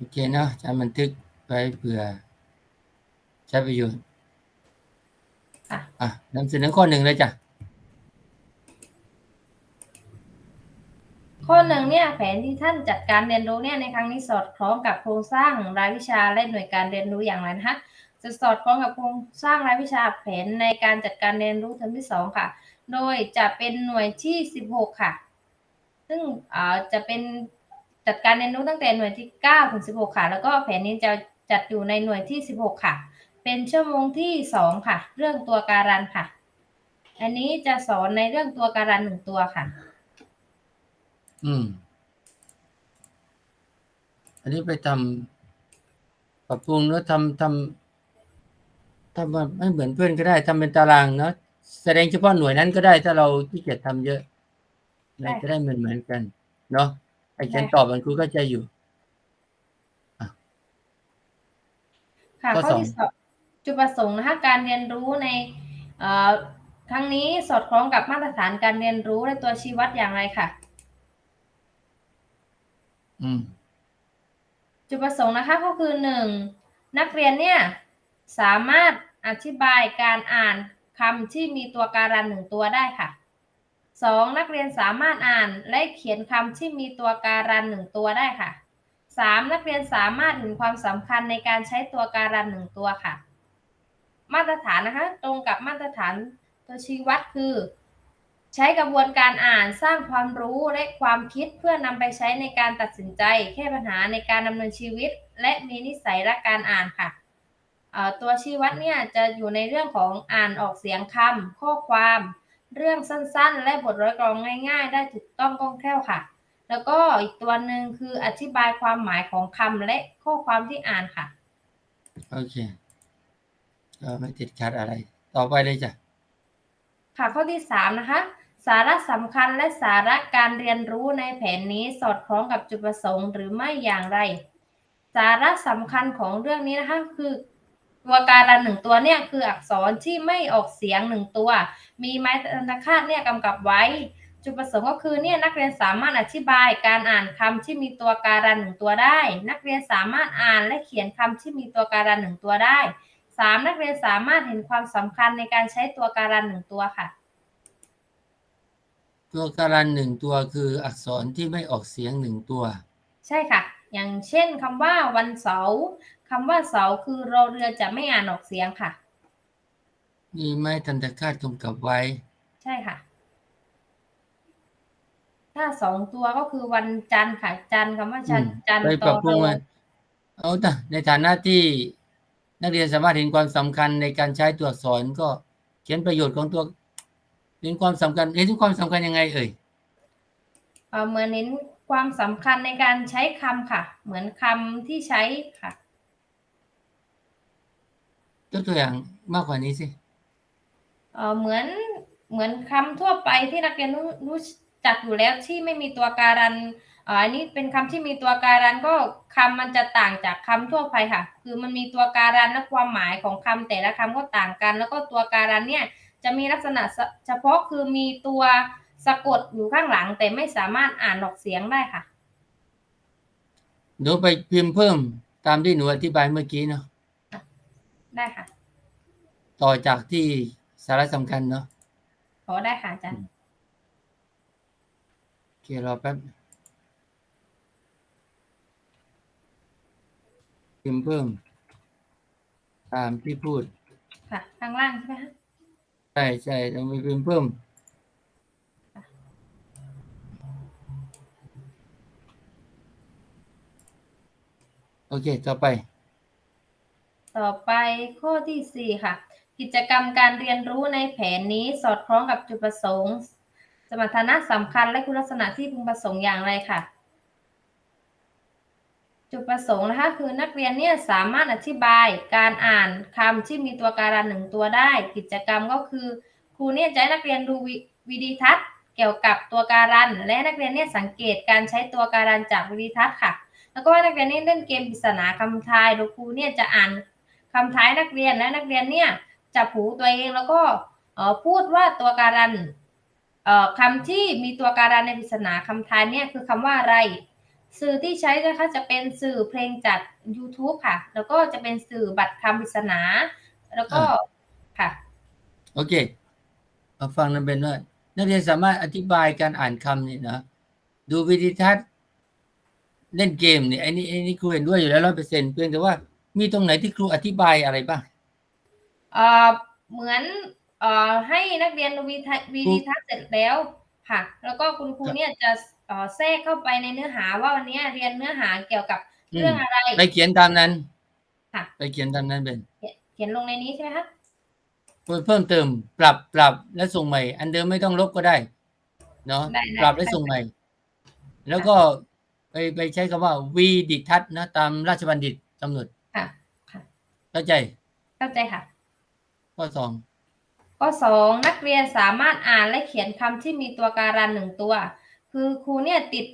โอเคเนาะอาจารย์บันทึกไว้เผื่อใช้ประโยชน์ค่ะอะนำเสนอข้อหนึ่งเลยจ้ะ ข้อหนึ่งเนี่ยแผนที่ท่านจัดการเรียนรู้เนี่ยในครั้งนี้สอดคล้องกับโครงสร้างรายวิชาและหน่วยการเรียนรู้อย่างไรนะคะจะสอดคล้องกับโครงสร้างรายวิชาแผนในการจัดการเรียนรู้เทอมที่สองค่ะ โดยจะเป็นหน่วยที่ 16 ค่ะ ซึ่งอ่าจะเป็น จัดการเรียนรู้ตั้งแต่หน่วยที่ 9 ถึง 16 ค่ะ แล้วก็แผนนี้จะจัดอยู่ในหน่วยที่ 16 ค่ะ เป็นชั่วโมงที่ 2 ค่ะ เรื่องตัวการันค่ะ อันนี้จะสอนในเรื่องตัวการันหนึ่งตัวค่ะ อืม อันนี้ไปทำปรับปรุงแล้วทำทำทำมาไม่เหมือนเพื่อนก็ได้ทำเป็นตารางเนาะแสดงเฉพาะหน่วยนั้นก็ได้ถ้าเราขี้เกียจทำเยอะเราจะได้เหมือนเหมือนกัน เนาะ ไอ้ฉันได้ตอบมันครูก็จะอยู่ค่ะข้อข้อสองที่สองจุดประสงค์นะคะการเรียนรู้ในเอ่อครั้งนี้สอดคล้องกับมาตรฐานการเรียนรู้และตัวชี้วัดอย่างไรค่ะ อืมจุดประสงค์นะคะก็คือหนึ่งนักเรียนเนี่ยสามารถอธิบายการอ่านคำที่มีตัวการันหนึ่งตัวได้ค่ะ สองนักเรียนสามารถอ่านและเขียนคำที่มีตัวการันหนึ่งตัวได้ค่ะสามนักเรียนสามารถเห็นความสำคัญในการใช้ตัวการันหนึ่งตัวค่ะ มาตรฐานนะคะ ตรงกับมาตรฐานตัวชี้วัดคือ ใช้กระบวนการอ่านสร้างความรู้และความคิดเพื่อนำไปใช้ในการตัดสินใจแก้ปัญหาในการดำเนินชีวิต และมีนิสัยรักการอ่านค่ะตัวชี้วัดเนี่ยจะอยู่ในเรื่องของอ่านออกเสียงคำข้อความ เรื่องสั้นๆ และบทร้อยกรองง่าย ๆ ได้ถูกต้องคล่องแคล่วค่ะ แล้วก็อีกตัวหนึ่งคืออธิบายความหมายของคำและข้อความที่อ่านค่ะ โอเคก็ไม่ติดขัดอะไร ต่อไปเลยจ้ะ ค่ะข้อที่สามนะคะ สาระสำคัญและสาระการเรียนรู้ในแผนนี้สอดคล้องกับจุดประสงค์หรือไม่อย่างไร สาระสำคัญของเรื่องนี้นะคะคือ ตัวการันหนึ่งตัวเนี่ยคืออักษรที่ไม่ออกเสียงหนึ่งตัว มีไม้บรรทัดคาดเนี่ยกำกับไว้ จุดประสงค์ก็คือเนี่ยนักเรียนสามารถอธิบายการอ่านคำที่มีตัวการันหนึ่งตัวได้ นักเรียนสามารถอ่านและเขียนคำที่มีตัวการันหนึ่งตัวได้สามนักเรียนสามารถเห็นความสำคัญในการใช้ตัวการันหนึ่งตัวค่ะ ตัวการันหนึ่งตัวคืออักษรที่ไม่ออกเสียงหนึ่งตัว ใช่ค่ะ อย่างเช่นคำว่าวันเสาร์ คำว่าเสาร์คือรอเรือจะไม่อ่านออกเสียงค่ะ มีไม้ทันตคาตกำกับไว้ ใช่ค่ะ ถ้าสองตัวก็คือวันจันทร์ค่ะจันทร์คำว่าจันทร์อืมจันทร์ไปต่ปรัอบปรุงโรมาเอาแต่ในฐานะที่นักเรียนสามารถเห็นความสำคัญในการใช้ตัวอักษรก็เขียนประโยชน์ของตัวเห็นความสำคัญเห็นถึงความสำคัญยังไงเอ่ยเอ่อเหมือนเน้นความสำคัญในการใช้คำค่ะ เหมือนคำที่ใช้ค่ะ ยกตัวอย่างมากกว่านี้สิเอ่อเหมือนเหมือนคำทั่วไปที่นักเรียนรู้รู้จักอยู่แล้วที่ไม่มีตัวการันเอ่ออันนี้เป็นคำที่มีตัวการันก็คำมันจะต่างจากคำทั่วไปค่ะ คือมันมีตัวการันและความหมายของคำแต่ละคำก็ต่างกัน แล้วก็ตัวการันเนี่ยจะมีลักษณะเฉพาะคือมีตัวสะกดอยู่ข้างหลัง แต่ไม่สามารถอ่านออกเสียงได้ค่ะหนูไปพิมพ์เพิ่มตามที่หนูอธิบายเมื่อกี้เนาะ ได้ค่ะ ต่อจากที่สาระสำคัญเนาะขอได้ค่ะอาจารย์โอเครอแป๊บพิมพ์เพิ่ม ตามที่พูด ค่ะข้างล่างใช่ไหมคะใช่ใช่ต้องมีพิมพ์เพิ่มโอเค ต่อไป ต่อไปข้อที่สี่ค่ะ กิจกรรมการเรียนรู้ในแผนนี้สอดคล้องกับจุดประสงค์ สมรรถนะสำคัญและคุณลักษณะที่พึงประสงค์อย่างไรค่ะ จุดประสงค์นะคะคือนักเรียนเนี่ยสามารถอธิบายการอ่านคำที่มีตัวการันหนึ่งตัวได้ กิจกรรมก็คือครูเนี่ยจะให้นักเรียนดูวิวิดีทัศน์เกี่ยวกับตัวการัน และนักเรียนเนี่ยสังเกตการใช้ตัวการันจากวิดีทัศน์ค่ะ แล้วก็ให้นักเรียนเนี่ยเล่นเกมปริศนาคำทายโดยครูเนี่ยจะอ่าน คำท้ายนักเรียนและนักเรียนเนี่ยจับหูตัวเองแล้วก็เอ่อพูดว่าตัวการันเอ่อคำที่มีตัวการันในปริศนาคำทายเนี่ยคือคำว่าอะไร สื่อที่ใช้นะคะจะเป็นสื่อเพลงจาก YouTube ค่ะ แล้วก็จะเป็นสื่อบัตรคำปริศนา แล้วก็ค่ะโอเคมาฟังนันเป็นว่านักเรียนสามารถอธิบายการอ่านคำนี่นะดูวิดีทัศน์เล่นเกมเนี่ยไอ้นี่ไอ้นี่ครูเห็นด้วยอยู่แล้วร้อยเปอร์เซ็นต์เพียงแต่ว่า มีตรงไหนที่ครูอธิบายอะไรบ้าง เอ่อเหมือนเอ่อให้นักเรียนวีทะวีดีทัศน์เสร็จแล้วค่ะ แล้วก็คุณครูเนี่ยจะเอ่อแทรกเข้าไปในเนื้อหาว่าวันนี้เรียนเนื้อหาเกี่ยวกับเรื่องอะไร ไปเขียนตามนั้น ค่ะ ไปเขียนตามนั้นเป็นเขียนลงในนี้ใช่ไหมคะเพิ่มเพิ่มเติม ปรับปรับและส่งใหม่ อันเดิมไม่ต้องลบก็ได้ เนาะได้ได้ปรับและส่งใหม่ แล้วก็ไปไปใช้คำว่าวีดิทัศน์นะตามราชบัณฑิตกำหนดค่ะค่ะ เข้าใจ เข้าใจค่ะ ข้อสองข้อสองนักเรียนสามารถอ่านและเขียนคำที่มีตัวการันหนึ่งตัว คือครูเนี่ยติด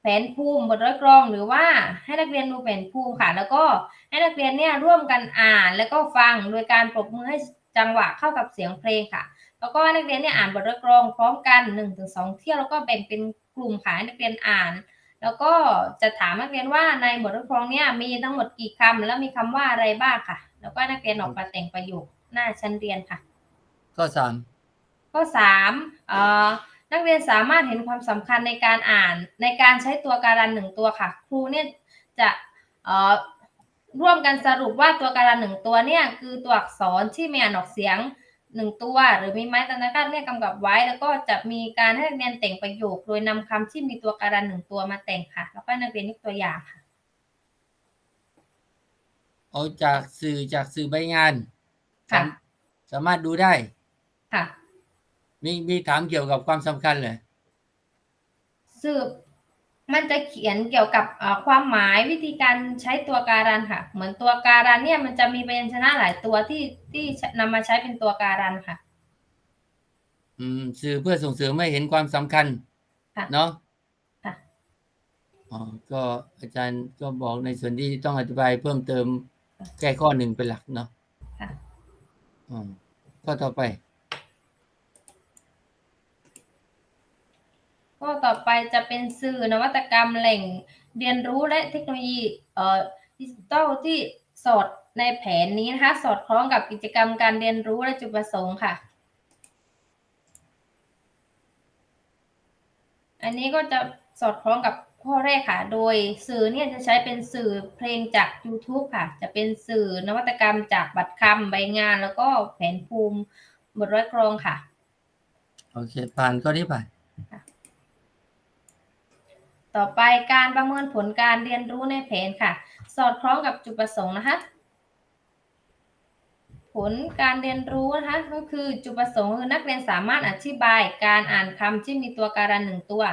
แผนภูมิบทร้อยกรองหรือว่าให้นักเรียนดูแผนภูมิค่ะ แล้วก็ให้นักเรียนเนี่ยร่วมกันอ่านแล้วก็ฟังโดยการปรบมือให้จังหวะเข้ากับเสียงเพลงค่ะ แล้วก็ให้นักเรียนเนี่ยอ่านบทร้อยกรองพร้อมกันหนึ่งถึงสองเที่ยวแล้วก็แบ่งเป็นกลุ่มค่ะให้นักเรียนอ่าน แล้วก็จะถามนักเรียนว่าในบทร้อยกรองเนี่ยมีทั้งหมดกี่คำแล้วมีคำว่าอะไรบ้างค่ะ แล้วก็ให้นักเรียนออกมาแต่งประโยคหน้าชั้นเรียนค่ะ ข้อสามข้อสามเอ่อนักเรียนสามารถเห็นความสำคัญในการอ่านในการใช้ตัวการันหนึ่งตัวค่ะ ครูเนี่ยจะเอ่อร่วมกันสรุปว่าตัวการันหนึ่งตัวเนี่ยคือตัวอักษรที่มีอ่านออกเสียง หนึ่งตัว หรือมีไม้ตรรกะเนี่ยกำกับไว้ แล้วก็จะมีการให้นักเรียนแต่งประโยค โดยนำคำที่มีตัวการันหนึ่งตัวมาแต่งค่ะ แล้วก็ให้นักเรียนยกตัวอย่างค่ะ เอาจากสื่อจากสื่อใบงาน ค่ะ สามสามารถดูได้ ค่ะ มีมีถามเกี่ยวกับความสำคัญเลย สืบ มันจะเขียนเกี่ยวกับเอ่อความหมายวิธีการใช้ตัวการันค่ะ เหมือนตัวการันเนี่ยมันจะมีพยัญชนะหลายตัวที่ที่นำมาใช้เป็นตัวการันค่ะ อืมสื่อเพื่อส่งเสริมให้เห็นความสำคัญค่ะเนาะค่ะอ๋อก็อาจารย์ก็บอกในส่วนที่ต้องอธิบายเพิ่มเติมแก้ข้อหนึ่งเป็นหลักเนาะค่ะอ๋อข้อต่อไป ก็ต่อไปจะเป็นสื่อนวัตกรรมแหล่งเรียนรู้และเทคโนโลยีเอ่อดิจิทัลที่สอดในแผนนี้นะคะ สอดคล้องกับกิจกรรมการเรียนรู้และจุดประสงค์ค่ะ อันนี้ก็จะสอดคล้องกับข้อแรกค่ะ โดยสื่อเนี่ยจะใช้เป็นสื่อเพลงจาก YouTube ค่ะ จะเป็นสื่อนวัตกรรมจากบัตรคำใบงาน แล้วก็แผนภูมิบทร้อยกรองค่ะ โอเคผ่านข้อนี้ผ่าน ต่อไปการประเมินผลการเรียนรู้ในแผนค่ะ สอดคล้องกับจุดประสงค์นะคะ ผลการเรียนรู้นะคะก็คือจุดประสงค์คือนักเรียนสามารถอธิบายการอ่านคำที่มีตัวการันหนึ่งตัว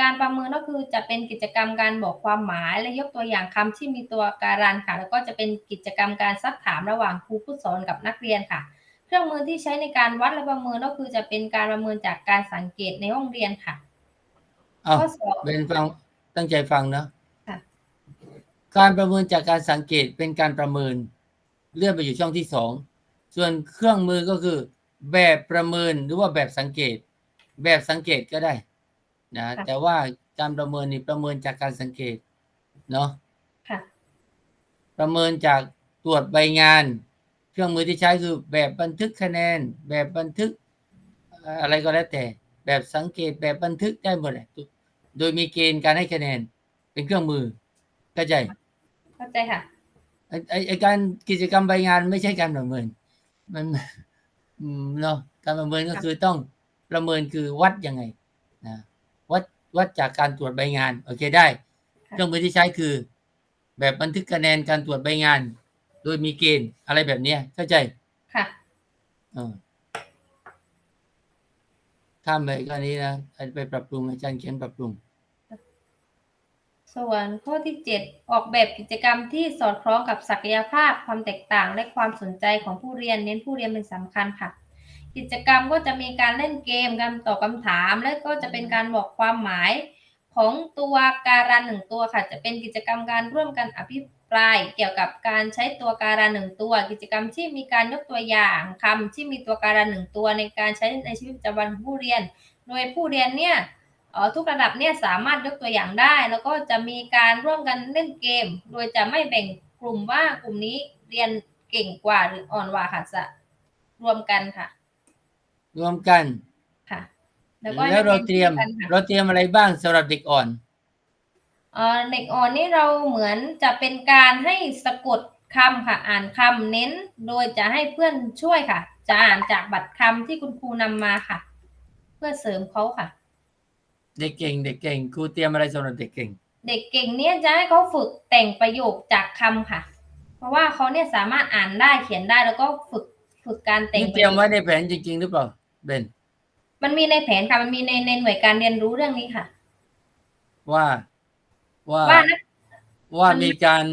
การประเมินก็คือจะเป็นกิจกรรมการบอกความหมายและยกตัวอย่างคำที่มีตัวการันค่ะ แล้วก็จะเป็นกิจกรรมการซักถามระหว่างครูผู้สอนกับนักเรียนค่ะเครื่องมือที่ใช้ในการวัดและประเมินก็คือจะเป็นการประเมินจากการสังเกตในห้องเรียนค่ะ อาข้อสองเป็นฟังตั้งใจฟังเนาะค่ะ การประเมินจากการสังเกตเป็นการประเมิน เลื่อนไปอยู่ช่องที่สองส่วนเครื่องมือก็คือ แบบประเมินหรือว่าแบบสังเกต แบบสังเกตก็ได้นะแต่ว่าการประเมินนี่ประเมินจากการสังเกตเนาะค่ะ ประเมินจากตรวจใบงาน เครื่องมือที่ใช้คือแบบบันทึกคะแนน แบบบันทึกเอ่ออะไรก็แล้วแต่ แบบสังเกตแบบบันทึกได้หมดเลย โดยมีเกณฑ์การให้คะแนน เป็นเครื่องมือเข้าใจเข้าใจค่ะไอ้ไอ้ไอ้การกิจกรรมใบงานไม่ใช่การประเมิน มันอืมเนาะการประเมินก็ค่ะคือต้องประเมินคือวัดยังไงนะวัดวัดจากการตรวจใบงานโอเคได้เครื่องมือที่ใช้คือ แบบบันทึกคะแนนการตรวจใบงาน โดยมีเกณฑ์อะไรแบบเนี้ยเข้าใจค่ะเออข้ามไปก็นี้นะไปปรับปรุงอาจารย์เขียนปรับปรุง ส่วนข้อที่ 7 ออกแบบกิจกรรมที่สอดคล้องกับศักยภาพความแตกต่างและความสนใจของผู้เรียนเน้นผู้เรียนเป็นสำคัญค่ะ กิจกรรมก็จะมีการเล่นเกมการตอบคำถาม และก็จะเป็นการบอกความหมายของตัวการันหนึ่งตัวค่ะ จะเป็นกิจกรรมการร่วมกันอภิปรายเกี่ยวกับการใช้ตัวการันหนึ่งตัว กิจกรรมที่มีการยกตัวอย่างคำที่มีตัวการันหนึ่งตัวในการใช้ในชีวิตประจำวันของผู้เรียน โดยผู้เรียนเนี่ย ทุกระดับเนี่ยสามารถยกตัวอย่างได้ แล้วก็จะมีการร่วมกันเล่นเกม โดยจะไม่แบ่งกลุ่มว่ากลุ่มนี้เรียนเก่งกว่าหรืออ่อนกว่าค่ะจะรวมกันค่ะ รวมกันค่ะ แล้วก็ให้เราเตรียมกันค่ะเราเตรียมอะไรบ้างสำหรับเด็กอ่อนเอ่อเด็กอ่อนนี่เราเหมือนจะเป็นการให้สะกดคำค่ะ อ่านคำเน้น โดยจะให้เพื่อนช่วยค่ะ จะอ่านจากบัตรคำที่คุณครูนำมาค่ะ เพื่อเสริมเขาค่ะ เด็กเก่งเด็กเก่งครูเตรียมอะไรสำหรับเด็กเก่ง เด็กเก่งเนี่ยจะให้เขาฝึกแต่งประโยคจากคำค่ะ เพราะว่าเขาเนี่ยสามารถอ่านได้เขียนได้แล้วก็ฝึกฝึกการแต่งนี่ปเตรียระมโยไว้คในแผนจริง ๆ หรือเปล่าเบนมันมีในแผนค่ะมันมีในในหน่วยการเรียนรู้เรื่องนี้ค่ะ ว่าว่าว่านัก ว่ามันมีการ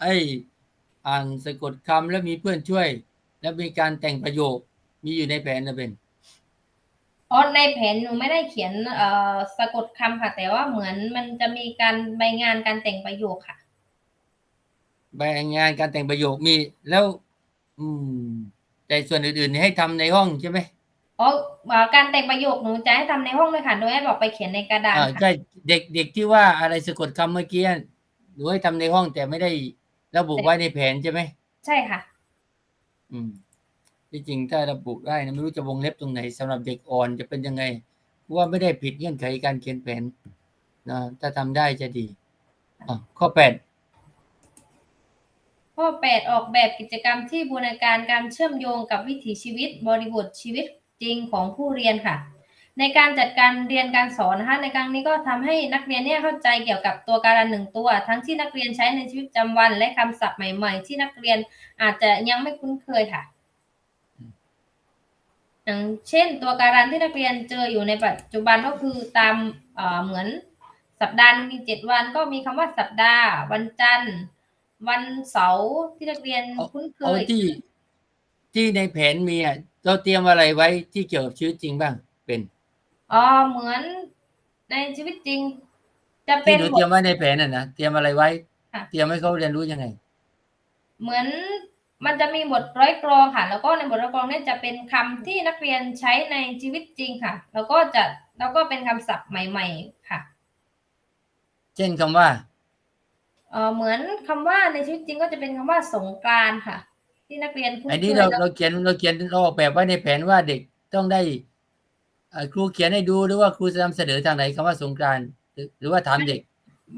ไอ้อ่านสะกดคำแล้วมีเพื่อนช่วย แล้วมีการแต่งประโยคมีอยู่ในแผนนะเบน อ๋อในแผนหนูไม่ได้เขียน เอ่อ สะกดคำค่ะ แต่ว่าเหมือนมันจะมีการใบงานการแต่งประโยคค่ะ ใบงานการแต่งประโยคมีแล้ว อืม แต่ส่วนอื่นๆให้ทำในห้องใช่ไหมอ๋อเอ่อการแต่งประโยคหนูจะให้ทำในห้องด้วยค่ะ โดยให้บอกไปเขียนในกระดาษอ่าค่ะ ใช่เด็กเด็กที่ว่าอะไรสะกดคำเมื่อกี้หรือให้ทำในห้องแต่ไม่ได้ระบุไว้ในแผนใช่ไหมใช่ค่ะ อืม ที่จริงถ้าระบุได้นะไม่รู้จะวงเล็บตรงไหนสำหรับเด็กอ่อนจะเป็นยังไงเพราะว่าไม่ได้ผิดเงื่อนไขการเขียนแผนนะถ้าทำได้จะดีข้อแปดข้อ8ออกแบบกิจกรรมที่บูรณาการการเชื่อมโยงกับวิถีชีวิตบริบทชีวิตจริงของผู้เรียนค่ะ ในการจัดการเรียนการสอนนะคะในครั้งนี้ก็ทำให้นักเรียนเนี่ยเข้าใจเกี่ยวกับตัวการันหนึ่งตัว ทั้งที่นักเรียนใช้ในชีวิตประจำวัน และคำศัพท์ใหม่ ๆ ที่นักเรียนอาจจะยังไม่คุ้นเคยค่ะ อย่างเช่นตัวการันที่นักเรียนเจออยู่ในปัจจุบันก็คือตามเอ่อเหมือนสัปดาห์หนึ่งมีเจ็ดวันก็มีคำว่าสัปดาห์ วันจันทร์ วันเสาร์ที่นักเรียนคุ้นเคเอายที่ ที่ในแผนมีอะเราเตรียมอะไรไว้ที่เกี่ยวกับชีวิตจริงบ้างเป็นอ๋อเหมือนในชีวิตจริง จะเป็ที่นหนูบเตรียทมไว้ในแผนน่ะนะเตรียมอะไรไว้ค่ะเตรียมให้เขาเรียนรู้ยังไง เหมือน มันจะมีบทร้อยกรองค่ะ แล้วก็ในบทร้อยกรองเนี่ยจะเป็นคำที่นักเรียนใช้ในชีวิตจริงค่ะ แล้วก็จะแล้วก็เป็นคำศัพท์ใหม่ ๆ ค่ะ เช่นคำว่าเออเหมือนคำว่าในชีวิตจริงก็จะเป็นคำว่าสงกรานต์ค่ะ ที่นักเรียนคุ้นไอ้เคนี่ยเราแล้วเราเขียนเราเขียนเราออกแบบไว้ในแผนว่าเด็กต้องได้เอ่อครูเขียนให้ดูหรือว่าครูจะนำเสนอทางไหนคำว่าสงกรานต์หรือหรือว่าถามเด็ก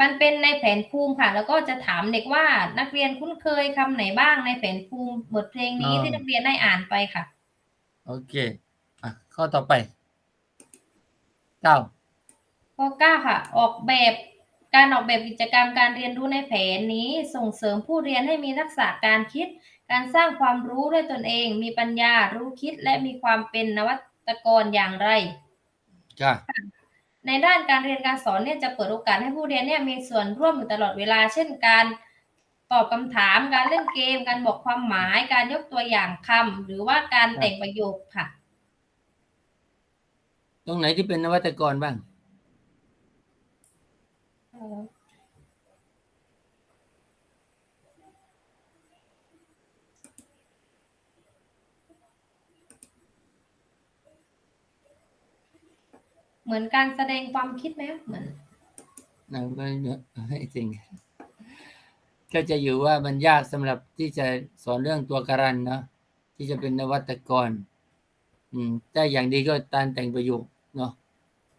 มันเป็นในแผนภูมิค่ะ แล้วก็จะถามเด็กว่านักเรียนคุ้นเคยคำไหนบ้างในแผนภูมิบทเพลงนี้อ่าที่นักเรียนได้อ่านไปค่ะ โอเค อะ ข้อต่อไปเก้าข้อ9ค่ะ ออกแบบการออกแบบกิจกรรมการเรียนรู้ในแผนนี้ส่งเสริมผู้เรียนให้มีทักษะการคิด การสร้างความรู้ด้วยตนเอง มีปัญญารู้คิดและมีความเป็นนวัตกรอย่างไรจ้า ในด้านการเรียนการสอนเนี่ยจะเปิดโอกาสให้ผู้เรียนเนี่ยมีส่วนร่วมอยู่ตลอดเวลา เช่นการตอบคำถาม การเล่นเกม การบอกความหมาย การยกตัวอย่างคำหรือว่าการแต่งประโยคค่ะ ตรงไหนที่เป็นนวัตกรบ้าง เหมือนการแสดงความคิดไหมเหมือนนะก็ให้จริงก็จะอยู่ว่ามันยากสำหรับที่จะสอนเรื่องตัวการันเนาะที่จะเป็นนวัตกร อืมแต่อย่างดีก็การแต่งประโยคเนาะ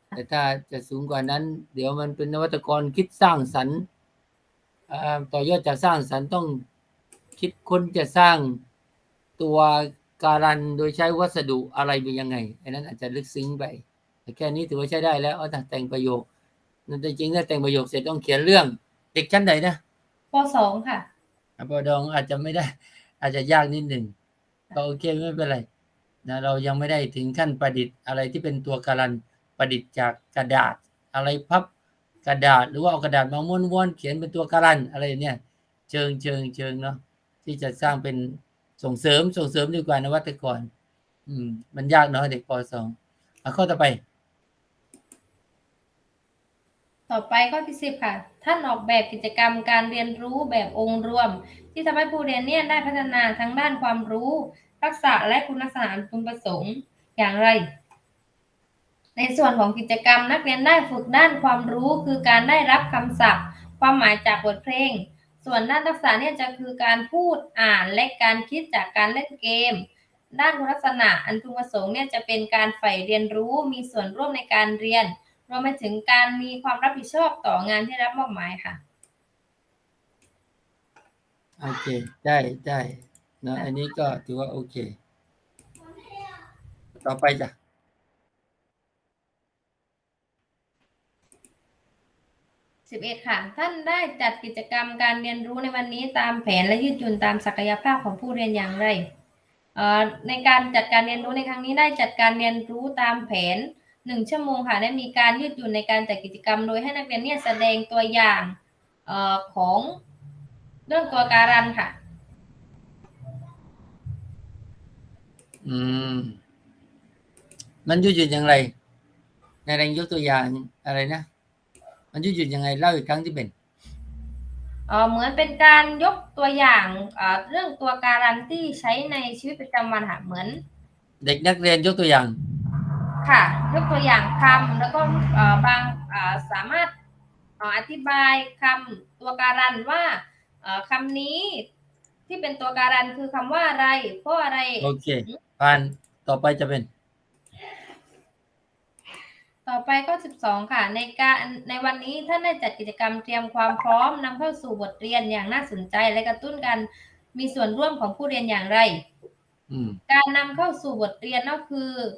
แต่ถ้าจะสูงกว่านั้น เดี๋ยวมันเป็นนวัตกรคิดสร้างสรรค์ต่อยอดจากสร้างสรรค์ต้องคิดค้นจะสร้างตัวการันโดยใช้วัสดุอะไรเป็นยังไงอันนั้นอาจจะลึกซึ้งไป แต่แค่นี้ถือว่าใช้ได้แล้วเอาแต่แต่งประโยคนั่นแต่จริงถ้าแต่งประโยคเสร็จต้องเขียนเรื่อง เด็กชั้นไหนนะปสองค่ะอะปอดองอาจจะไม่ได้ อาจจะยากนิดหนึ่งก็โอเคไม่เป็นไรนะเรายังไม่ได้ถึงขั้นประดิษฐ์อะไรที่เป็นตัวการันประดิษฐ์จากกระดาษ อะไรพับกระดาษ หรือว่าเอากระดาษมาม้วนๆเขียนเป็นตัวการันอะไรเนี่ย เชิงเชิงเชิงเนาะที่จะสร้างเป็นส่งเสริมส่งเสริมดีกว่านวัตกร อืม มันยากเนาะเด็กปสองอะข้อต่อไป ต่อไปข้อที่สิบค่ะ ท่านออกแบบกิจกรรมการเรียนรู้แบบองค์รวม ที่ทำให้ผู้เรียนเนี่ยได้พัฒนาทั้งด้านความรู้ ทักษะและคุณลักษณะอันพึงประสงค์อย่างไร ในส่วนของกิจกรรมนักเรียนได้ฝึกด้านความรู้ คือการได้รับคำศัพท์ ความหมายจากบทเพลง ส่วนด้านทักษะเนี่ยจะคือการพูดอ่านและการคิดจากการเล่นเกมด้านคุณลักษณะอันพึงประสงค์เนี่ยจะเป็นการใฝ่เรียนรู้มีส่วนร่วมในการเรียน รวมไปถึงการมีความรับผิดชอบต่องานที่รับมอบหมายค่ะ โอเค ได้ได้นะค่ะอันนี้ก็ถือว่าโอเค ต่อไปจ้ะ11ค่ะ ท่านได้จัดกิจกรรมการเรียนรู้ในวันนี้ตามแผนและยืดหยุ่นตามศักยภาพของผู้เรียนอย่างไรเอ่อในการจัดการเรียนรู้ในครั้งนี้ได้จัดการเรียนรู้ตามแผน 1ชั่วโมงค่ะได้มีการยืดหยุ่นในการจัดกิจกรรม โดยให้นักเรียนเนี่ยแสดงตัวอย่างเออของเรื่องตัวการันค่ะ อืม มันยืดหยุ่นอย่างไร ในแรงยกตัวอย่างอะไรนะ มันยืดหยุ่นยังไงเล่าอีกครั้งที่เป็นเอ่อเหมือนเป็นการยกตัวอย่างเอ่อเรื่องตัวการันที่ใช้ในชีวิตประจำวันค่ะเหมือน เด็กนักเรียนยกตัวอย่าง ค่ะยกตัวอย่างคำแล้วก็เอ่อบางเอ่อสามารถเอ่ออธิบายคำตัวการันว่าเอ่อคำนี้ที่เป็นตัวการันคือคำว่าอะไร เพราะอะไร โอเคผ่านต่อไปจะเป็น ต่อไปก็ 12 ค่ะ ในการในวันนี้ท่านได้จัดกิจกรรมเตรียมความพร้อมนำเข้าสู่บทเรียนอย่างน่าสนใจและกระตุ้นการมีส่วนร่วมของผู้เรียนอย่างไรอืมการนำเข้าสู่บทเรียนก็คือเอ่อ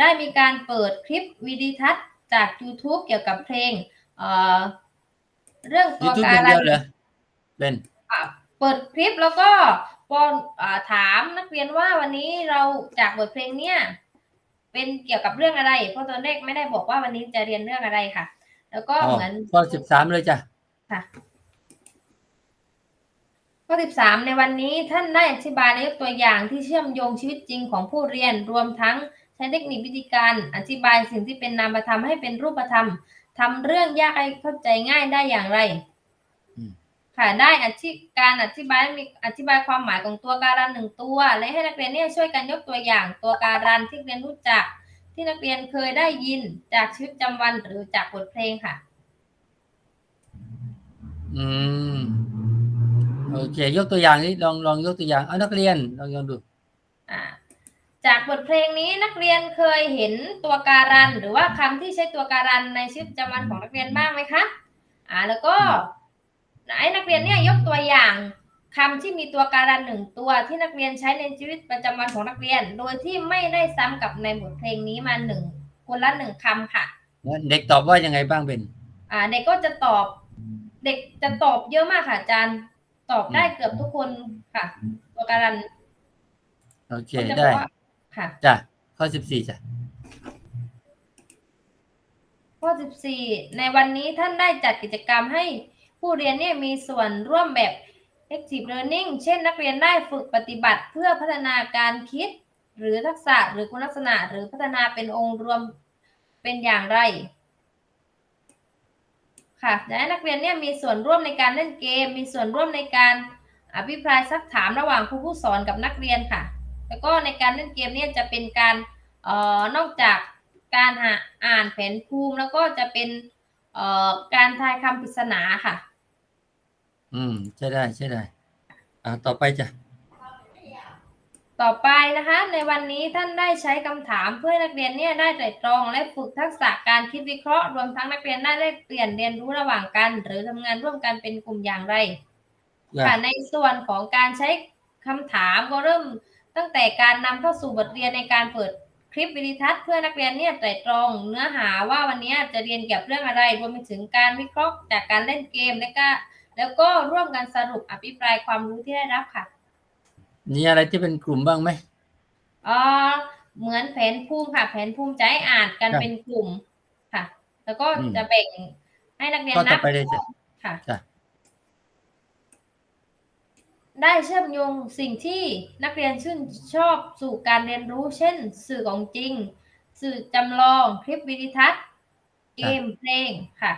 ได้มีการเปิดคลิปวิดีทัศน์จาก YouTube เกี่ยวกับเพลงเอ่อเรื่องตัยูวทูบกาอย่างรัเดีนยวเหรอเป็นอะเปิดคลิปแล้วก็ปอนอ่าถามนักเรียนว่าวันนี้เราจากบทเพลงเนี่ยเป็นเกี่ยวกับเรื่องอะไร เพราะตอนแรกไม่ได้บอกว่าวันนี้จะเรียนเรื่องอะไรค่ะ แล้วก็อ๋อเหมือนข้อสิบสามเลยจ้ะค่ะข้อ13ในวันนี้ท่านได้อธิบายและยกตัวอย่างที่เชื่อมโยงชีวิตจริงของผู้เรียนรวมทั้งใช้เทคนิควิธีการอธิบายสิ่งที่เป็นนามธรรมให้เป็นรูปธรรมทำเรื่องยากให้เข้าใจง่ายได้อย่างไรอืมค่ะได้อธิการอธิบายมีอธิบายความหมายของตัวการันหนึ่งตัว และให้นักเรียนเนี่ยช่วยกันยกตัวอย่าง ตัวการันที่เรียนรู้จัก ที่นักเรียนเคยได้ยินจากชีวิตประจำวันหรือจากบทเพลงค่ะ อืมโอเค ยกตัวอย่างนี้ลองลองยกตัวอย่างเอานักเรียนลองลองดู อ่า จากบทเพลงนี้นักเรียนเคยเห็นตัวการัน หรือว่าคำที่ใช้ตัวการันในชีวิตประจำวันของนักเรียนบ้างไหมคะอ่าแล้วก็ให้นักเรียนเนี่ยยกตัวอย่างคำที่มีตัวการันหนึ่งตัวที่นักเรียนใช้ในชีวิตประจำวันของนักเรียน โดยที่ไม่ได้ซ้ำกับในบทเพลงนี้มาหนึ่งคนละหนึ่งคำค่ะ เด็กตอบว่ายังไงบ้างเป็นอ่าเด็กก็จะตอบ เด็กจะตอบเยอะมากค่ะอาจารย์ตอบได้อืมเกือบทุกคนค่ะ ตัวการันโอเคก็จะบได้อกว่า ค่ะ จ้ะข้อสิบสี่จ้ะข้อ 14 ในวันนี้ท่านได้จัดกิจกรรมให้ผู้เรียนเนี่ยมีส่วนร่วมแบบ active learning เช่นนักเรียนได้ฝึกปฏิบัติเพื่อพัฒนาการคิด หรือทักษะหรือคุณลักษณะหรือพัฒนาเป็นองค์รวมเป็นอย่างไร ค่ะจะให้นักเรียนเนี่ยมีส่วนร่วมในการเล่นเกม มีส่วนร่วมในการอภิปรายซักถามระหว่างครูผู้สอนกับนักเรียนค่ะ แล้วก็ในการเล่นเกมเนี่ยจะเป็นการเอ่อนอกจากการหาอ่านแผนภูมิแล้วก็จะเป็นเอ่อการทายคำปริศนาค่ะ อืมใช่ได้ใช่ได้ อ่าต่อไปจ้ะต่อไปนะคะ ในวันนี้ท่านได้ใช้คำถามเพื่อให้นักเรียนเนี่ยได้ไตร่ตรอง และฝึกทักษะการคิดวิเคราะห์รวมทั้งนักเรียนได้แลกเปลี่ยนเรียนรู้ระหว่างกัน หรือทำงานร่วมกันเป็นกลุ่มอย่างไร ค่ะในส่วนของการใช้คำถามก็เริ่ม ตั้งแต่การนำเข้าสู่บทเรียนในการเปิดคลิปวิดีทัศน์เพื่อนักเรียนเนี่ยไตร่ตรองเนื้อหาว่าวันนี้จะเรียนเกี่ยวกับเรื่องอะไร รวมไปถึงการวิเคราะห์จากการเล่นเกม และก็แล้วก็ร่วมกันสรุปอภิปรายความรู้ที่ได้รับค่ะ มีอะไรที่เป็นกลุ่มบ้างไหมเอ่อเหมือนแผนภูมิค่ะ แผนภูมิจะให้อ่านกันครับเป็นกลุ่มค่ะ แล้วก็อืมจะแบ่งให้นักเรียนข้อต่นัอบไปเลยจ้ะค่ะ จ้ะ ได้เชื่อมโยงสิ่งที่นักเรียนชื่นชอบสู่การเรียนรู้ เช่น สื่อของจริง สื่อจำลองคลิปวิดีทัศน์ เกมเพลงค่ะ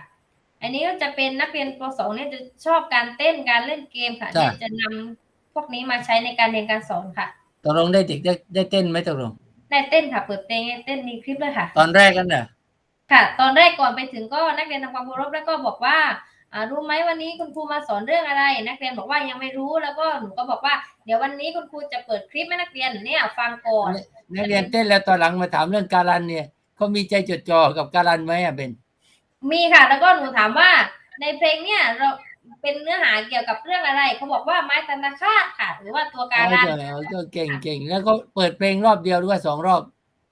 อันนี้ก็จะเป็นนักเรียนป .2 เนี่ยจะชอบการเต้นการเล่นเกมค่ะจ้ะ เนี่ยจะนำพวกนี้มาใช้ในการเรียนการสอนค่ะ ตกลงได้เด็กได้ได้เต้นไหมตกลงได้เต้นค่ะ เปิดเพลงให้เต้นมีคลิปเลยค่ะ ตอนแรกกันน่ะ ค่ะ ตอนแรกก่อนไปถึงก็นักเรียนทำความเคารพแล้วก็บอกว่าอ่า รู้ไหมวันนี้คุณครูมาสอนเรื่องอะไร นักเรียนบอกว่ายังไม่รู้แล้วก็หนูก็บอกว่าเดี๋ยววันนี้คุณครูจะเปิดคลิปให้นักเรียนเนี่ยฟังก่อนนักเรียนเต้นแล้วตอนหลังมาถามเรื่องการันเนี่ยเขามีใจจดจ่อกับการันไหมอะเบนมีค่ะ แล้วก็หนูถามว่าในเพลงเนี่ยเราเป็นเนื้อหาเกี่ยวกับเรื่องอะไรเขาบอกว่าไม้ตนาคาตค่ะ หรือว่าตัวการันเออก็เก่งเก่งแล้วก็เปิดเพลงรอบเดียวหรือว่าสองรอบ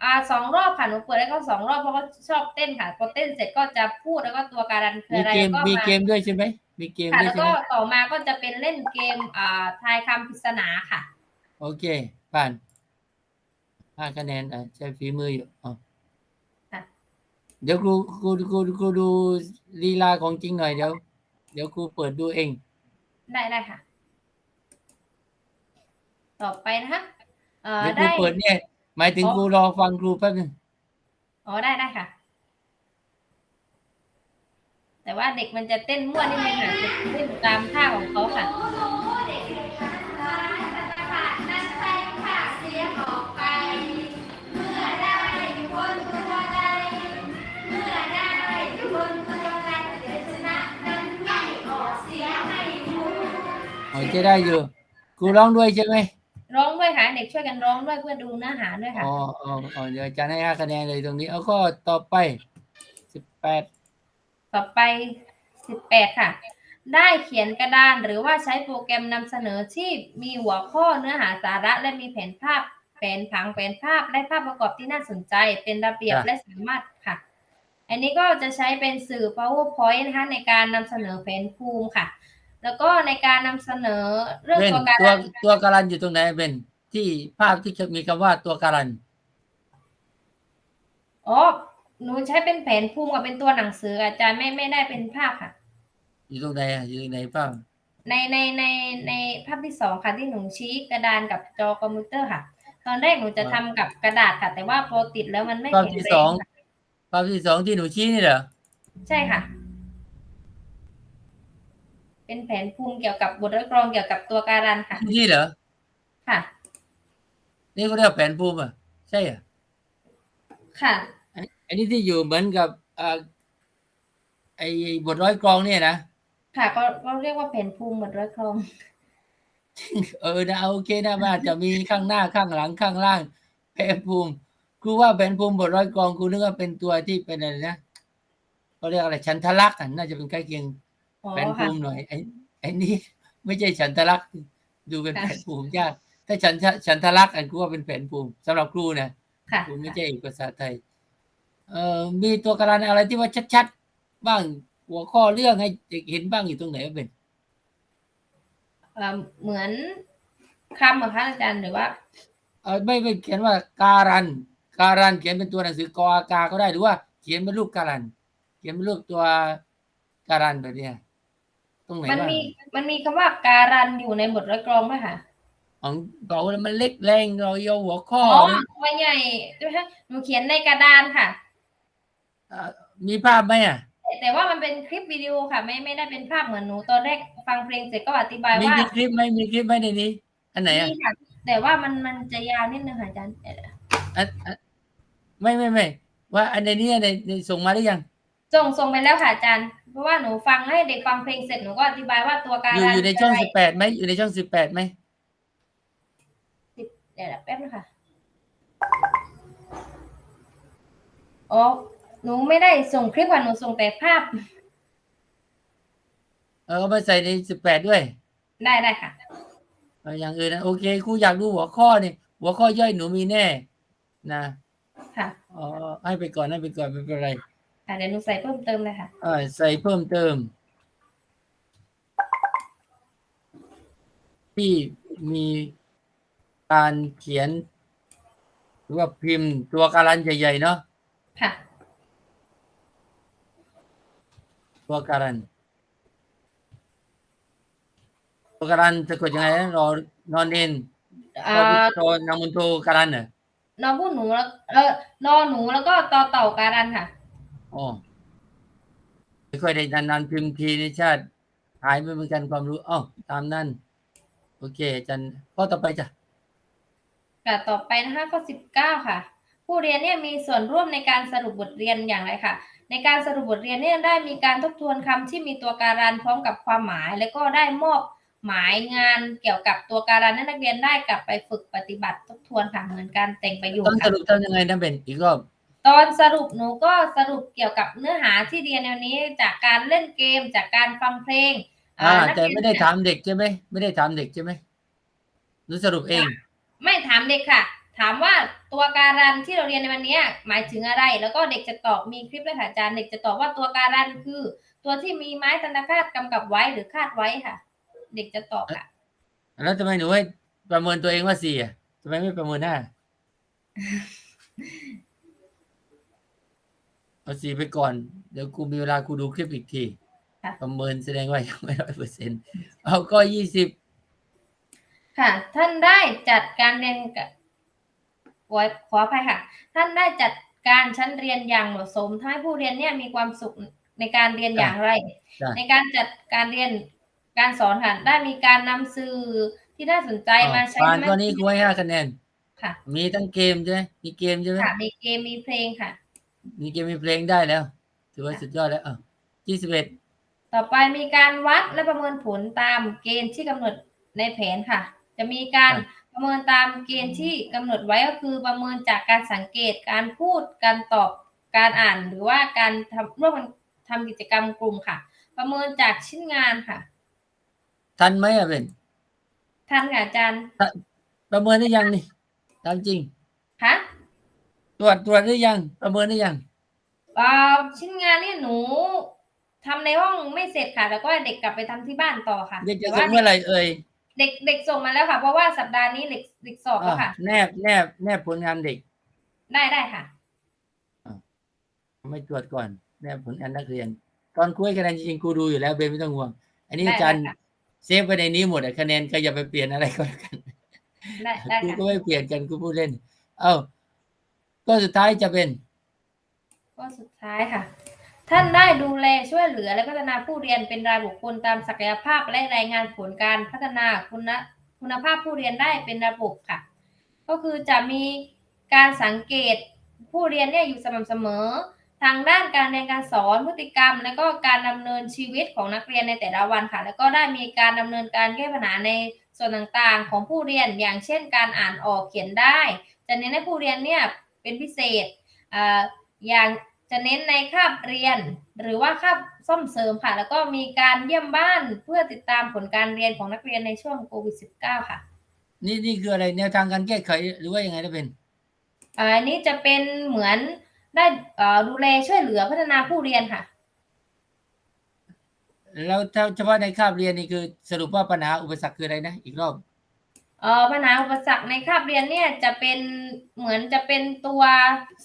อ่าสองรอบค่ะหนูเปิดได้ก็สองรอบเพราะเขาชอบเต้นค่ะพอเต้นเสร็จก็จะพูดแล้วก็ตัวการันคือมีอะไรเกมก็มีมาเกมด้วยใช่ไหมมีเกมค่ะ ด้วแล้ยวใช่ก็ไหมต่อมาก็จะเป็นเล่นเกมอ่าทายคำปริศนาค่ะ โอเค ผ่านห้าคะแนนอะใช้ฝีมืออยู่อ๋อค่ะ เดี๋ยวครูครูครูครูดูลีลาของจริงหน่อยเดี๋ยว เดี๋ยวครูเปิดดูเอง ได้ได้ค่ะ ต่อไปนะคะเอ่อเดี๋ยวครูได้ เปิดเนี่ย หมายถึงอ๋อครูรอฟังครูแป๊บนึงอ๋อได้ได้ค่ะ แต่ว่าเด็กมันจะเต้นมั่วนิดนึงค่ะจะเต้นตามท่าของเขาค่ะอ๋อจะได้อยู่ครูร้องด้วยใช่ไหม ร้องด้วยค่ะเด็กช่วยกันร้องด้วยเพื่อดูเนื้อหาด้วยค่ะอ๋ออ๋ออ๋อเดี๋ยวอาจารย์ให้ห้าคะแนนเลยตรงนี้ เอาก็ต่อไปสิบแปดต่อไปสิบแปดค่ะ ได้เขียนกระดานหรือว่าใช้โปรแกรมนำเสนอที่มีหัวข้อเนื้อหาสาระและมีแผนภาพแผนผังแผนภาพและภาพประกอบที่น่าสนใจเป็นระเบียบและสามารถค่ะ อันนี้ก็จะใช้เป็นสื่อ powerpoint นะคะในการนำเสนอแผนภูมิค่ะ แล้วก็ในการนำเสนอเรื่องเป็นตัวการตัวตัวการันอยู่ตรงไหนเป็นที่ภาพที่มีคำว่าตัวการันอ๋อหนูใช้เป็นแผนภูมิกับเป็นตัวหนังสือ อาจารย์ไม่ไม่ได้เป็นภาพค่ะ อยู่ตรงไหนอะอยู่ตรงไหนภาพในในในในภาพที่สองค่ะที่หนูชี้กระดานกับจอคอมพิวเตอร์ค่ะ ตอนแรกหนูจะทำกับกระดาษค่ะ แต่ว่าพอติดแล้วมันไม่ภาพแข็งที่แรสองงค่ะภาพที่สองที่หนูชี้นี่เหรอใช่ค่ะ เป็นแผนภูมิเกี่ยวกับบทรับรองเกี่ยวกับตัวการันค่ะนี่เหรอค่ะ นี่เขาเรียกว่าแผนภูมิอะใช่อะค่ะอันอันนี้ที่อยู่เหมือนกับอ่าไอ้บทร้อยกรองเนี่ยนะค่ะก็ก็เรียกว่าแผนภูมิบทรับรอง เออนะโอเคนะมันอาจจะมีข้างหน้าข้างหลังข้างล่างแผนภูมิครูว่าแผนภูมิบทร้อยกรองครูนึกว่าเป็นตัวที่เป็นอะไรนะเขาเรียกอะไรชันทลักษณ์อะน่าจะเป็นใกล้เคียงอ๋อ แผนค่ะภูมิหน่อยไอ้ไอ้นี่ไม่ใช่ฉันทลักษณ์ดูเป็นค่ะแผนภูมิยาก ถ้าฉันทะฉันทลักษณ์อันครูว่าเป็นแผนภูมิสำหรับครูนะค่ะครูไม่ใช่ภาษาไทย เอ่อมีตัวการันอะไรที่ว่าชัดๆบ้างหัวข้อเรื่องให้เด็กเห็นบ้างอยู่ตรงไหนว่าเป็นเอ่อเหมือนคำเหรอคะอาจารย์หรือว่าเออไม่ไม่เขียนว่าการัน การันเขียนเป็นตัวหนังสือกออากาก็ได้หรือว่า เขียนเป็นรูปการัน เขียนเป็นรูปตัวการันแบบเนี้ย ตรงไหนมันบ้างมีมันมีคำว่าการันอยู่ในบทรับรองไหมคะของเราแล้วมันเล็กแรงเราเอาหัวข้ออ๋ออตัวใหญ่ใช่ไหมคะหนูเขียนในกระดานค่ะเอ่อมีภาพไหมอะ แต่แต่ว่ามันเป็นคลิปวิดีโอค่ะ ไม่ไม่ได้เป็นภาพเหมือนหนูตอนแรกฟังเพลงเสร็จก็อธิบายมีว่ามีคลิปไหมมีคลิปไหมในนี้ อันไหนอะมีค่ะ แต่ว่ามันมันจะยาวนิดนึงค่ะอาจารย์เอ่ออันอันไม่ไม่ไม่ว่าอันในนี้ในในส่งมาหรือยัง ส่งส่งไปแล้วค่ะอาจารย์ เพราะว่าหนูฟังให้เด็กฟังเพลงเสร็จหนูก็อธิบายว่าตัวการอยู่ันอยู่ในช่องคืะสิไรบแปดไหมอยู่ในช่องสิบแปดไหมเดี๋ยวแป๊บนึงค่ะอ๋อหนูไม่ได้ส่งคลิปค่ะหนูส่งแต่ภาพ เออเอามาใส่ในสิบแปดด้วย ได้ได้ค่ะเอาอย่างอื่นนะโอเคครูอยากดูหัวข้อนี่หัวข้อย่อยหนูมีแน่ นะ ค่ะอ๋อให้ไปก่อนให้ไปก่อนไม่เป็นไร ค่ะเดี๋ยวหนูใส่เพิ่มเติมเลยค่ะเออใส่เพิ่มเติม ที่มีการเขียน หรือว่าพิมพ์ตัวการันใหญ่ๆเนาะค่ะตัวการันตัวการันสะกดยังไงนะรอนอนเนนอ่รอพุาทโธนามุนโทการันเหรอ นอพูดหนูแล้วเออนอหนูแล้วก็ต่อเต่าการันค่ะ อ๋อไม่ค่อยได้นานๆพิมพ์ทีในชาติหายไปเหมือนกันความรู้อ้าวตามนั้นโอเคอาจารย์ข้อต่อไปจ้ะค่ะต่อไปนะคะข้อสิบเก้าค่ะ ผู้เรียนเนี่ยมีส่วนร่วมในการสรุปบทเรียนอย่างไรค่ะ ในการสรุปบทเรียนเนี่ยได้มีการทบทวนคำที่มีตัวการันพร้อมกับความหมาย แล้วก็ได้มอบหมายงานเกี่ยวกับตัวการันให้นักเรียนได้กลับไปฝึกปฏิบัติทบทวนค่ะเหมือนการแต่งประโยคต้องสค่ะรุปทำยังไงนะเบนอีกรอบ ตอนสรุปหนูก็สรุปเกี่ยวกับเนื้อหาที่เรียนในวันนี้จากการเล่นเกมจากการฟังเพลงอ่านักแต่เรียนไม่ได้ถามเด็กใช่ไหมไม่ได้ถามเด็กใช่ไหมหรือสรุปเอง ไม่ถามเด็กค่ะ ถามว่าตัวการันที่เราเรียนในวันนี้หมายถึงอะไร แล้วก็เด็กจะตอบมีคลิปด้วยค่ะอาจารย์เด็กจะตอบว่าตัวการันคือ ตัวที่มีไม้ตันตคาตกำกับไว้หรือคาดไว้ค่ะ เด็กจะตอบค่ะแล้วทำไมหนูให้ประเมินตัวเองว่าสี่อะทำไมไม่ประเมินห้า เอาสี่ไปก่อน เดี๋ยวกูมีเวลากูดูคลิปอีกที ค่ะ ประเมินแสดงว่ายังไม่ร้อยเปอร์เซ็นต์เอาก็ยี่สิบค่ะ ท่านได้จัดการเรียนกับขอขออภัยค่ะ ท่านได้จัดการชั้นเรียนอย่างเหมาะสมทำให้ผู้เรียนเนี่ยมีความสุขในการเรียนอย่างไรจ้ะในการจัดการเรียนการสอนค่ะ ได้มีการนำสื่อที่น่าสนใจมาใช้ผ่านไหมข้อนี้กูให้ห้าคะแนน ค่ะ มีทั้งเกมใช่ไหมมีเกมใช่ไหมค่ะมีเกมมีเพลงค่ะ มีเกมมีเพลงได้แล้ว ถือว่าสุดยอดแล้วอะยี่สิบเอ็ดต่อไปมีการวัดและประเมินผลตามเกณฑ์ที่กำหนดในแผนค่ะ จะมีการประเมินตามเกณฑ์ที่กำหนดไว้ก็คือประเมินจากการสังเกตการพูดการตอบการอ่าน หรือว่าการทำร่วมกันทำกิจกรรมกลุ่มค่ะ ประเมินจากชิ้นงานค่ะ ทันไหมอะเบนท่านค่ะอาจารย์ ประเมินได้ยังนี่ตามจริงคะ ตรวจตรวจได้ยัง ประเมินได้ยังเอ่อชิ้นงานนี่หนูทำในห้องไม่เสร็จค่ะ แล้วก็เด็กกลับไปทำที่บ้านต่อค่ะเด็กจะแต่ส่ว่างเมื่อไหร่เอ่ยเด็กเด็กส่งมาแล้วค่ะ เพราะว่าสัปดาห์นี้เด็กเด็กสอบแล้วอะค่ะแนบแนบแนบผลงานเด็ก ได้ได้ค่ะ ไม่ตรวจก่อนแนบผลงานนักเรียน ตอนคุยคะแนนจริงๆครูดูอยู่แล้วเบนไม่ต้องห่วง อันนี้ได้อาจารย์ได้ค่ะ เซฟไว้ในนี้หมดอะคะแนนก็อย่าไปเปลี่ยนอะไรก็แล้วกัน ได้ได้ครูค่ะ ก็ไม่เปลี่ยนกันครูพูดเล่น เอ้า ก็สุดท้ายจะเป็น ข้อสุดท้ายค่ะ ท่านได้ดูแลช่วยเหลือและพัฒนาผู้เรียนเป็นรายบุคคลตามศักยภาพและรายงานผลการพัฒนาคุณคุณภาพผู้เรียนได้เป็นระบบค่ะ ก็คือจะมีการสังเกตผู้เรียนเนี่ยอยู่สม่ำเสมอ ทางด้านการเรียนการสอนพฤติกรรม และก็การดำเนินชีวิตของนักเรียนในแต่ละวันค่ะ แล้วก็ได้มีการดำเนินการแก้ปัญหาในส่วนต่างๆ ของผู้เรียนอย่างเช่น การอ่านออกเขียนได้จะเน้นให้ผู้เรียนเนี่ย เป็นพิเศษอ่าอย่างจะเน้นในคาบเรียน หรือว่าคาบซ่อมเสริมค่ะ แล้วก็มีการเยี่ยมบ้านเพื่อติดตามผลการเรียนของนักเรียนในช่วงโควิด -19 ค่ะ นี่นี่คืออะไรแนวทางการแก้ไขหรือว่ายังไงนะเป็นอ่าอันนี้จะเป็นเหมือนได้เอ่อดูแลช่วยเหลือพัฒนาผู้เรียนค่ะ แล้วถ้าเฉพาะในคาบเรียนนี่คือสรุปว่าปัญหาอุปสรรคคืออะไรนะ อีกรอบ เอ่อปัญหาอุปสรรคในคาบเรียนเนี่ยจะเป็นเหมือนจะเป็นตัว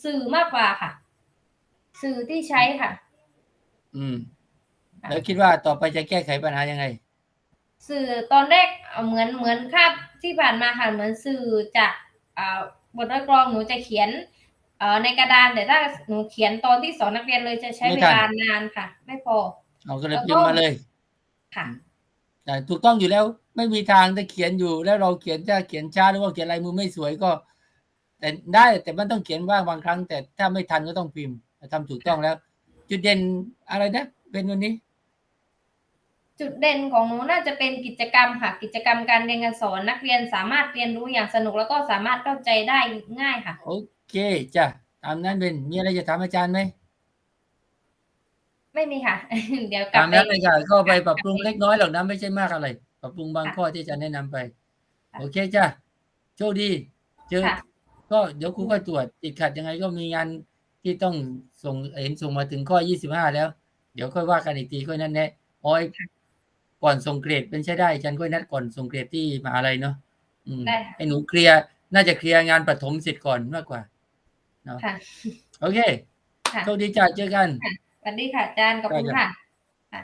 สื่อมากกว่าค่ะ สื่อที่ใช้ค่ะ อืมค่ะแล้วคิดว่าต่อไปจะแก้ไขปัญหายังไง สื่อตอนแรกเอ่อเหมือนเหมือนคาบที่ผ่านมาค่ะเหมือนสื่อจากอ่าบทรับรองหนูจะเขียนเอ่อในกระดานแต่ถ้าหนูเขียนตอนที่สอนนักเรียนเลยจะใช้ไม่เวทันลานานค่ะ ไม่พอเอาก็เลยแล้วก็พิมพ์มาเลย ค่ะแต่ถูกต้องอยู่แล้ว ไม่มีทางถ้าเขียนอยู่ แล้วเราเขียนจะเขียนช้าหรือว่าเขียนลายมือไม่สวยก็ แต่ได้แต่มันต้องเขียนบ้างบางครั้ง แต่ถ้าไม่ทันก็ต้องพิมพ์ทำถูกต้องแล้ว จุดเด่นอะไรนะ เป็นวันนี้ จุดเด่นของหนูน่าจะเป็นกิจกรรมค่ะ กิจกรรมการเรียนการสอนนักเรียนสามารถเรียนรู้อย่างสนุกแล้วก็สามารถเข้าใจได้ง่ายค่ะ โอเคจ้ะตามนั้นเป็นมีอะไรจะถามอาจารย์ไหมไม่มีค่ะ เดี๋ยวกลัตาบมไปนั้นเลยค่ะก็ไปปรับปรุงกลับไปเล็กน้อยหรอกนะไม่ใช่มากอะไรป รับปรุงบางค่ะข้อที่อาจารย์แนะนำไปค่ะโอเคจ้ะโชคดี เจอค่ะก็เดี๋ยวครูก็ตรวจติดขัดยังไงก็มีงานที่ต้องส่งเห็นส่งมาถึงข้อยี่สิบห้าแล้ว เดี๋ยวค่อยว่ากันอีกทีค่อยนัดแนะโอ้ยก่อนส่งเกรดเป็นใช้ได้อาจารย์ค่อยนัดก่อนส่งเกรดที่มหาลัยเนาะอืมได้ค่ะให้หนูเคลียร์น่าจะเคลียร์งานปฐมเสร็จก่อนมากกว่าค่ะโอเคค่ะโชคดีจ้ะเจอกันสวัสดีค่ะอาจารย์ขอบคุณได้จ้ะค่ะค่ะ